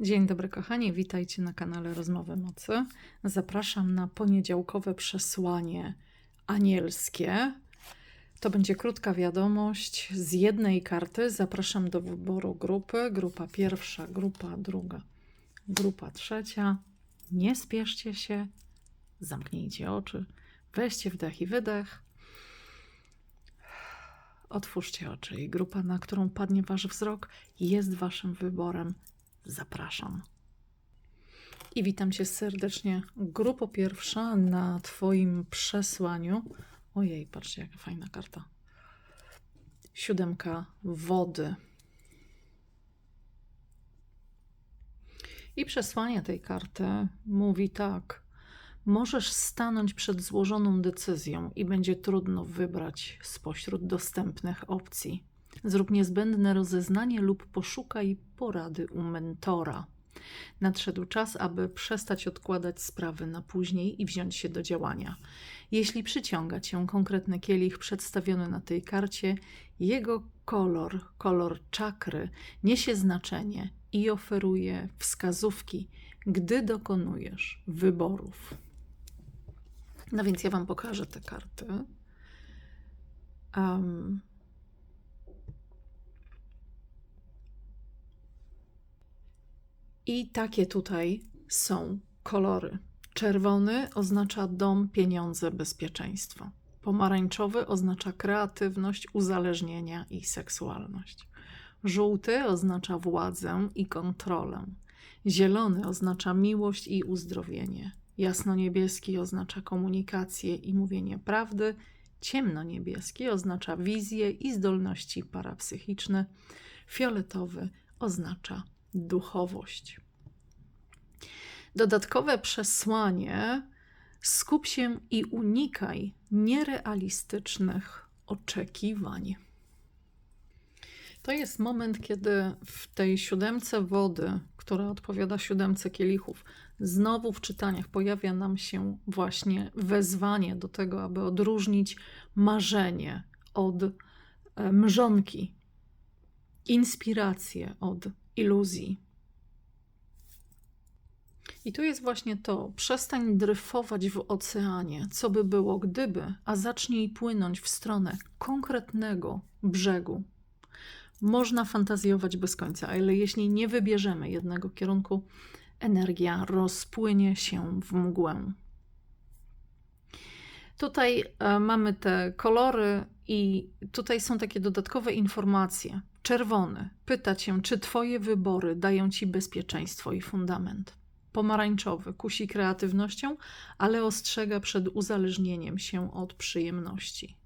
Dzień dobry, kochani, witajcie na kanale Rozmowy Mocy. Zapraszam na poniedziałkowe przesłanie anielskie. To będzie krótka wiadomość z jednej karty. Zapraszam do wyboru grupy. Grupa pierwsza, grupa druga, grupa trzecia. Nie spieszcie się, zamknijcie oczy, weźcie wdech i wydech. Otwórzcie oczy i grupa, na którą padnie wasz wzrok, jest waszym wyborem. Zapraszam. I witam cię serdecznie. Grupo pierwsza na Twoim przesłaniu. Ojej, patrzcie, jaka fajna karta. Siódemka wody. I przesłanie tej karty mówi tak. Możesz stanąć przed złożoną decyzją i będzie trudno wybrać spośród dostępnych opcji. Zrób niezbędne rozeznanie lub poszukaj porady u mentora. Nadszedł czas, aby przestać odkładać sprawy na później i wziąć się do działania. Jeśli przyciąga cię konkretny kielich przedstawiony na tej karcie, jego kolor, kolor czakry, niesie znaczenie i oferuje wskazówki, gdy dokonujesz wyborów. No więc ja Wam pokażę te karty. Um, I takie tutaj są kolory. Czerwony oznacza dom, pieniądze, bezpieczeństwo. Pomarańczowy oznacza kreatywność, uzależnienia i seksualność. Żółty oznacza władzę i kontrolę. Zielony oznacza miłość i uzdrowienie. Jasno-niebieski oznacza komunikację i mówienie prawdy. Ciemno-niebieski oznacza wizję i zdolności parapsychiczne. Fioletowy oznacza duchowość. Dodatkowe przesłanie: skup się i unikaj nierealistycznych oczekiwań. To jest moment, kiedy w tej siódemce wody, która odpowiada siódemce kielichów, znowu w czytaniach pojawia nam się właśnie wezwanie do tego, aby odróżnić marzenie od e, mrzonki, inspirację od iluzji. I tu jest właśnie to: przestań dryfować w oceanie, co by było gdyby, a zacznij płynąć w stronę konkretnego brzegu. Można fantazjować bez końca, ale jeśli nie wybierzemy jednego kierunku, energia rozpłynie się w mgłę. Tutaj e, mamy te kolory, i tutaj są takie dodatkowe informacje. Czerwony pyta cię, czy Twoje wybory dają Ci bezpieczeństwo i fundament. Pomarańczowy kusi kreatywnością, ale ostrzega przed uzależnieniem się od przyjemności.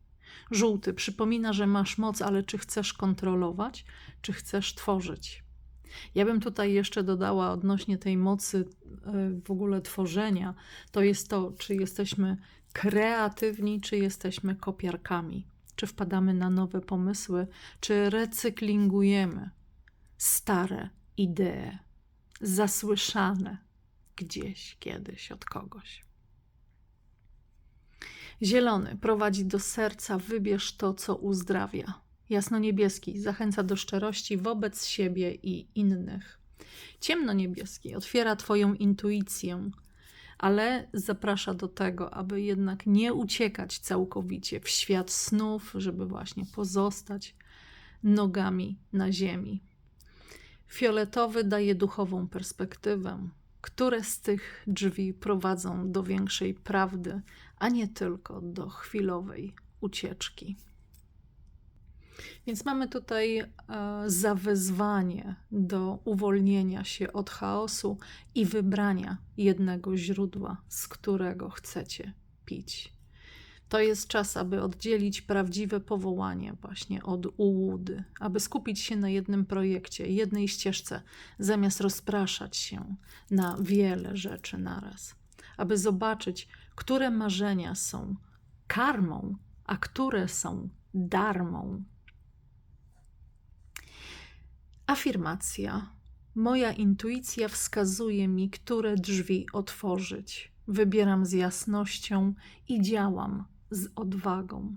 Żółty przypomina, że masz moc, ale czy chcesz kontrolować, czy chcesz tworzyć. Ja bym tutaj jeszcze dodała odnośnie tej mocy e, w ogóle tworzenia, to jest to, czy jesteśmy kreatywni, czy jesteśmy kopiarkami czy wpadamy na nowe pomysły, czy recyklingujemy stare idee, zasłyszane gdzieś kiedyś od kogoś. Zielony prowadzi do serca, wybierz to, co uzdrawia. Jasno-niebieski zachęca do szczerości wobec siebie i innych. Ciemno-niebieski otwiera Twoją intuicję, ale zaprasza do tego, aby jednak nie uciekać całkowicie w świat snów, żeby właśnie pozostać nogami na ziemi. Fioletowy daje duchową perspektywę, które z tych drzwi prowadzą do większej prawdy, a nie tylko do chwilowej ucieczki. Więc mamy tutaj e, zawezwanie do uwolnienia się od chaosu i wybrania jednego źródła, z którego chcecie pić. To jest czas, aby oddzielić prawdziwe powołanie właśnie od ułudy, aby skupić się na jednym projekcie, jednej ścieżce, zamiast rozpraszać się na wiele rzeczy naraz, aby zobaczyć, które marzenia są karmą, a które są darmą. Afirmacja. Moja intuicja wskazuje mi, które drzwi otworzyć. Wybieram z jasnością i działam z odwagą.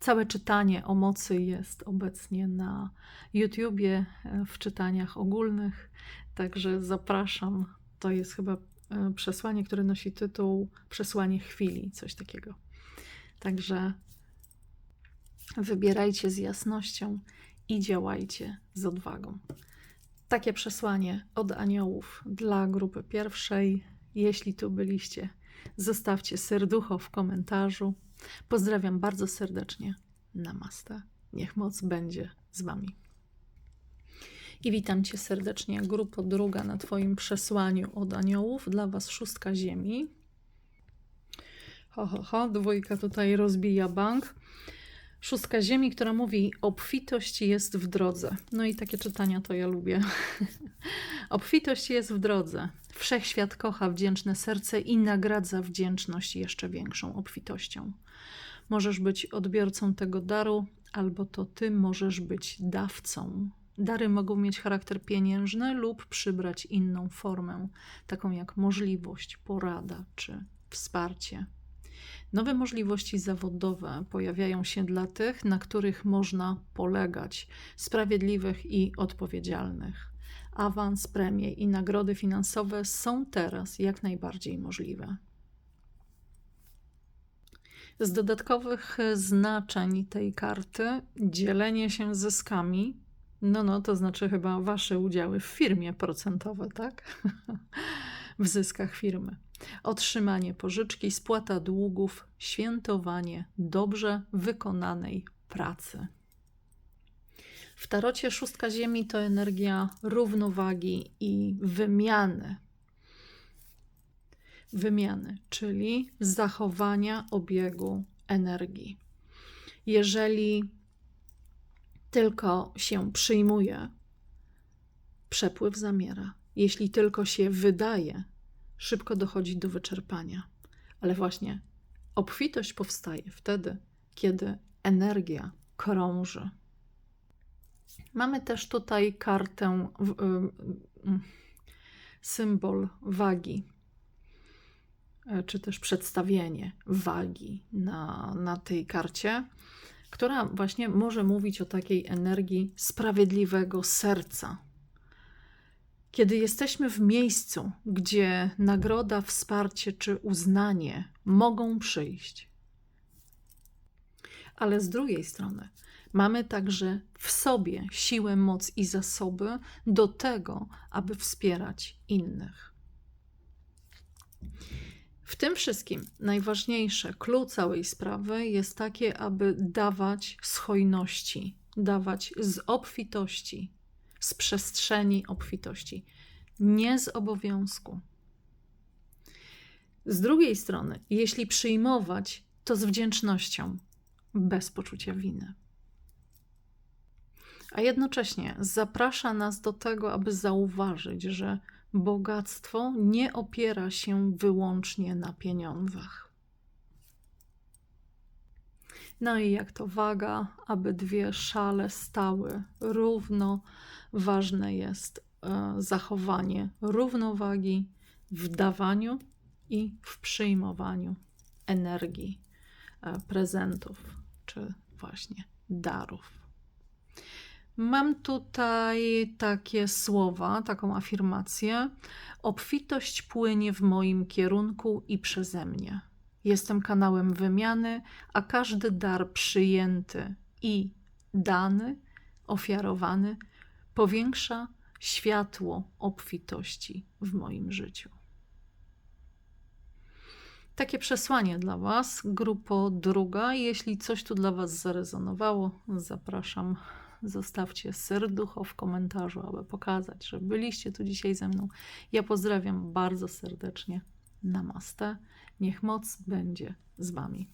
Całe czytanie o mocy jest obecnie na YouTubie w czytaniach ogólnych, także zapraszam. To jest chyba e, przesłanie, które nosi tytuł Przesłanie chwili, coś takiego. Także wybierajcie z jasnością i działajcie z odwagą. Takie przesłanie od aniołów dla grupy pierwszej. Jeśli tu byliście, zostawcie serducho w komentarzu. Pozdrawiam bardzo serdecznie. Namaste. Niech moc będzie z Wami. I witam Cię serdecznie, grupo druga na Twoim przesłaniu od aniołów. Dla Was szóstka ziemi. Ho, ho, ho, dwójka tutaj rozbija bank. Szóstka ziemi, która mówi: Obfitość jest w drodze. No i takie czytania to ja lubię. Obfitość jest w drodze. Wszechświat kocha wdzięczne serce i nagradza wdzięczność jeszcze większą obfitością. Możesz być odbiorcą tego daru, albo to ty możesz być dawcą. Dary mogą mieć charakter pieniężny lub przybrać inną formę, taką jak możliwość, porada czy wsparcie. Nowe możliwości zawodowe pojawiają się dla tych, na których można polegać, sprawiedliwych i odpowiedzialnych. Awans, premie i nagrody finansowe są teraz jak najbardziej możliwe. Z dodatkowych znaczeń tej karty dzielenie się zyskami, no no, to znaczy chyba wasze udziały w firmie procentowe, tak? w zyskach firmy. Otrzymanie pożyczki, spłata długów, świętowanie dobrze wykonanej pracy. W tarocie szóstka ziemi to energia równowagi i wymiany. Wymiany, czyli zachowania obiegu energii. Jeżeli tylko się przyjmuje, przepływ zamiera. Jeśli tylko się wydaje, szybko dochodzi do wyczerpania. Ale właśnie obfitość powstaje wtedy, kiedy energia krąży. Mamy też tutaj kartę, y, y, symbol wagi, e, czy też przedstawienie wagi na, na tej karcie, która właśnie może mówić o takiej energii sprawiedliwego serca, kiedy jesteśmy w miejscu, gdzie nagroda, wsparcie czy uznanie mogą przyjść, ale z drugiej strony mamy także w sobie siłę, moc i zasoby do tego, aby wspierać innych. W tym wszystkim najważniejsze, clue całej sprawy jest takie, aby dawać z hojności, dawać z obfitości, z przestrzeni obfitości, nie z obowiązku. Z drugiej strony, jeśli przyjmować, to z wdzięcznością, bez poczucia winy. A jednocześnie zaprasza nas do tego, aby zauważyć, że bogactwo nie opiera się wyłącznie na pieniądzach. No i jak to waga, aby dwie szale stały równo, ważne jest e, zachowanie równowagi w dawaniu i w przyjmowaniu energii, e, prezentów czy właśnie darów. Mam tutaj takie słowa, taką afirmację. Obfitość płynie w moim kierunku i przeze mnie. Jestem kanałem wymiany, a każdy dar przyjęty i dany, ofiarowany, powiększa światło obfitości w moim życiu. Takie przesłanie dla Was, grupo druga. Jeśli coś tu dla Was zarezonowało, zapraszam zostawcie serducho w komentarzu, aby pokazać, że byliście tu dzisiaj ze mną. Ja pozdrawiam bardzo serdecznie. Namaste. Niech moc będzie z Wami.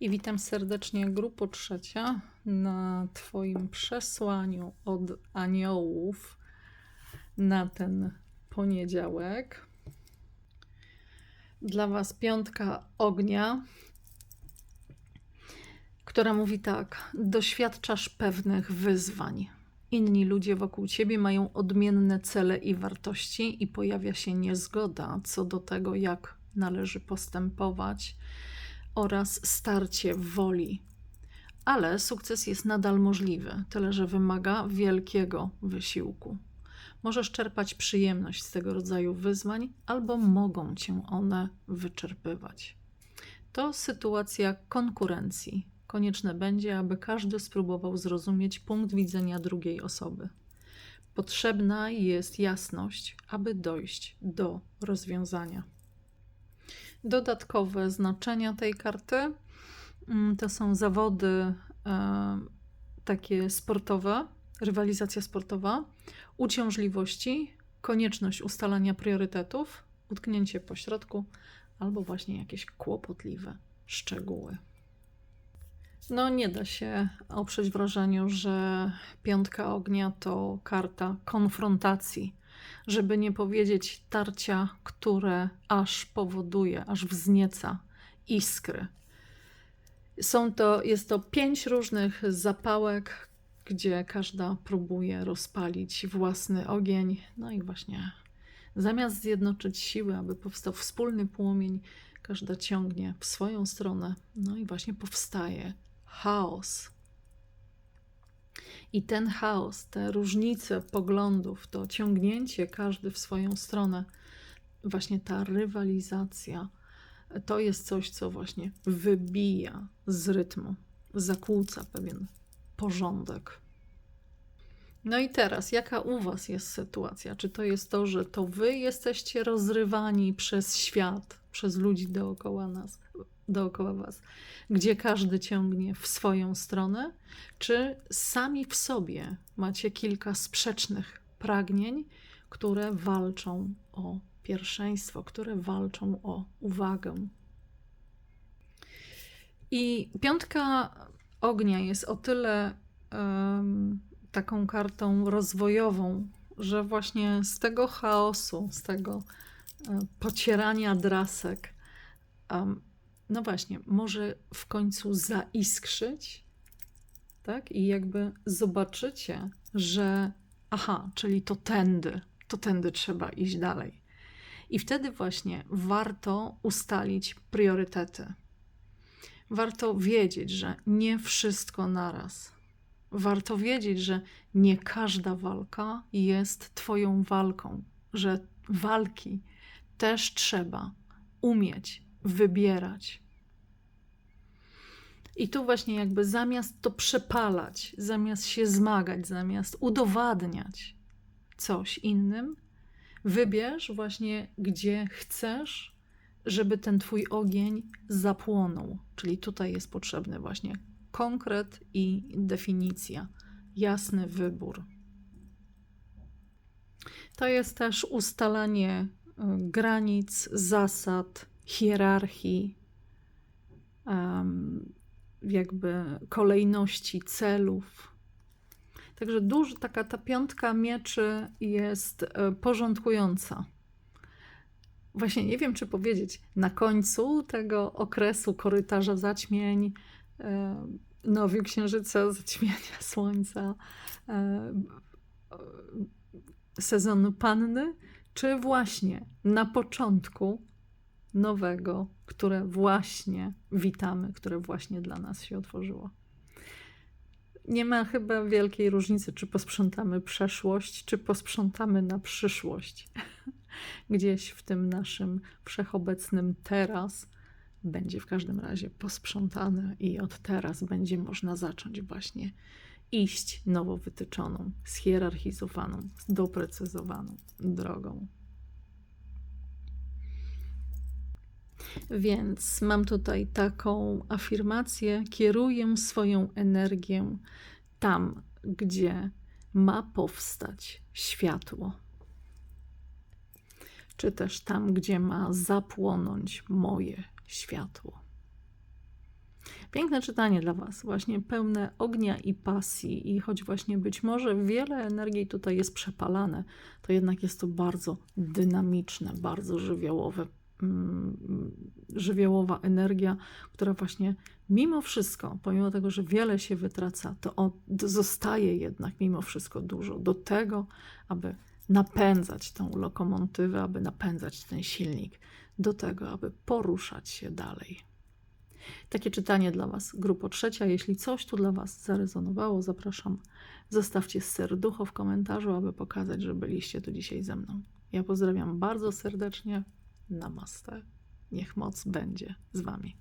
I witam serdecznie, grupo trzecia, na Twoim przesłaniu od aniołów na ten poniedziałek. Dla Was piątka ognia która mówi tak: Doświadczasz pewnych wyzwań. Inni ludzie wokół ciebie mają odmienne cele i wartości, i pojawia się niezgoda co do tego, jak należy postępować, oraz starcie woli. Ale sukces jest nadal możliwy, tyle że wymaga wielkiego wysiłku. Możesz czerpać przyjemność z tego rodzaju wyzwań, albo mogą cię one wyczerpywać. To sytuacja konkurencji. Konieczne będzie, aby każdy spróbował zrozumieć punkt widzenia drugiej osoby. Potrzebna jest jasność, aby dojść do rozwiązania. Dodatkowe znaczenia tej karty mm, to są zawody e, takie sportowe, rywalizacja sportowa, uciążliwości, konieczność ustalania priorytetów, utknięcie pośrodku albo właśnie jakieś kłopotliwe szczegóły. No, nie da się oprzeć wrażeniu, że piątka ognia to karta konfrontacji, żeby nie powiedzieć tarcia, które aż powoduje, aż wznieca iskry. Są to, jest to pięć różnych zapałek, gdzie każda próbuje rozpalić własny ogień. No i właśnie zamiast zjednoczyć siły, aby powstał wspólny płomień, każda ciągnie w swoją stronę. No i właśnie powstaje chaos. I ten chaos, te różnice poglądów, to ciągnięcie każdy w swoją stronę, właśnie ta rywalizacja, to jest coś, co właśnie wybija z rytmu, zakłóca pewien porządek. No i teraz, jaka u Was jest sytuacja? Czy to jest to, że to Wy jesteście rozrywani przez świat, przez ludzi dookoła nas, dookoła Was, gdzie każdy ciągnie w swoją stronę, czy sami w sobie macie kilka sprzecznych pragnień, które walczą o pierwszeństwo, które walczą o uwagę? I piątka ognia jest o tyle um, taką kartą rozwojową, że właśnie z tego chaosu, z tego e, pocierania drasek, um, no właśnie, może w końcu zaiskrzyć, tak? I jakby zobaczycie, że aha, czyli to tędy, to tędy trzeba iść dalej. I wtedy właśnie warto ustalić priorytety. Warto wiedzieć, że nie wszystko naraz. Warto wiedzieć, że nie każda walka jest Twoją walką, że walki też trzeba umieć wybierać. I tu właśnie jakby zamiast to przepalać, zamiast się zmagać, zamiast udowadniać coś innym, wybierz właśnie, gdzie chcesz, żeby ten twój ogień zapłonął. Czyli tutaj jest potrzebny właśnie konkret i definicja, jasny wybór. To jest też ustalanie y, granic, zasad, hierarchii, jakby kolejności celów. Także dużo, taka ta piątka mieczy jest e, porządkująca. Właśnie nie wiem, czy powiedzieć, na końcu tego okresu korytarza zaćmień, e, nowiu księżyca, zaćmienia słońca, e, sezonu panny, czy właśnie na początku nowego, które właśnie witamy, które właśnie dla nas się otworzyło. Nie ma chyba wielkiej różnicy, czy posprzątamy przeszłość, czy posprzątamy na przyszłość. Gdzieś w tym naszym wszechobecnym teraz będzie w każdym razie posprzątane i od teraz będzie można zacząć właśnie iść nowo wytyczoną, schierarchizowaną, doprecyzowaną drogą. Więc mam tutaj taką afirmację: kieruję swoją energię tam, gdzie ma powstać światło, czy też tam, gdzie ma zapłonąć moje światło. Piękne czytanie dla Was, właśnie pełne ognia i pasji, i choć właśnie być może wiele energii tutaj jest przepalane, to jednak jest to bardzo dynamiczne, bardzo żywiołowe żywiołowa energia, która właśnie mimo wszystko, pomimo tego, że wiele się wytraca, to zostaje jednak mimo wszystko dużo do tego, aby napędzać tą lokomotywę, aby napędzać ten silnik, do tego, aby poruszać się dalej. Takie czytanie dla Was, grupo trzecia. Jeśli coś tu dla Was zarezonowało, zapraszam. Zostawcie serducho w komentarzu, aby pokazać, że byliście tu dzisiaj ze mną. Ja pozdrawiam bardzo serdecznie. Namaste. Niech moc będzie z Wami.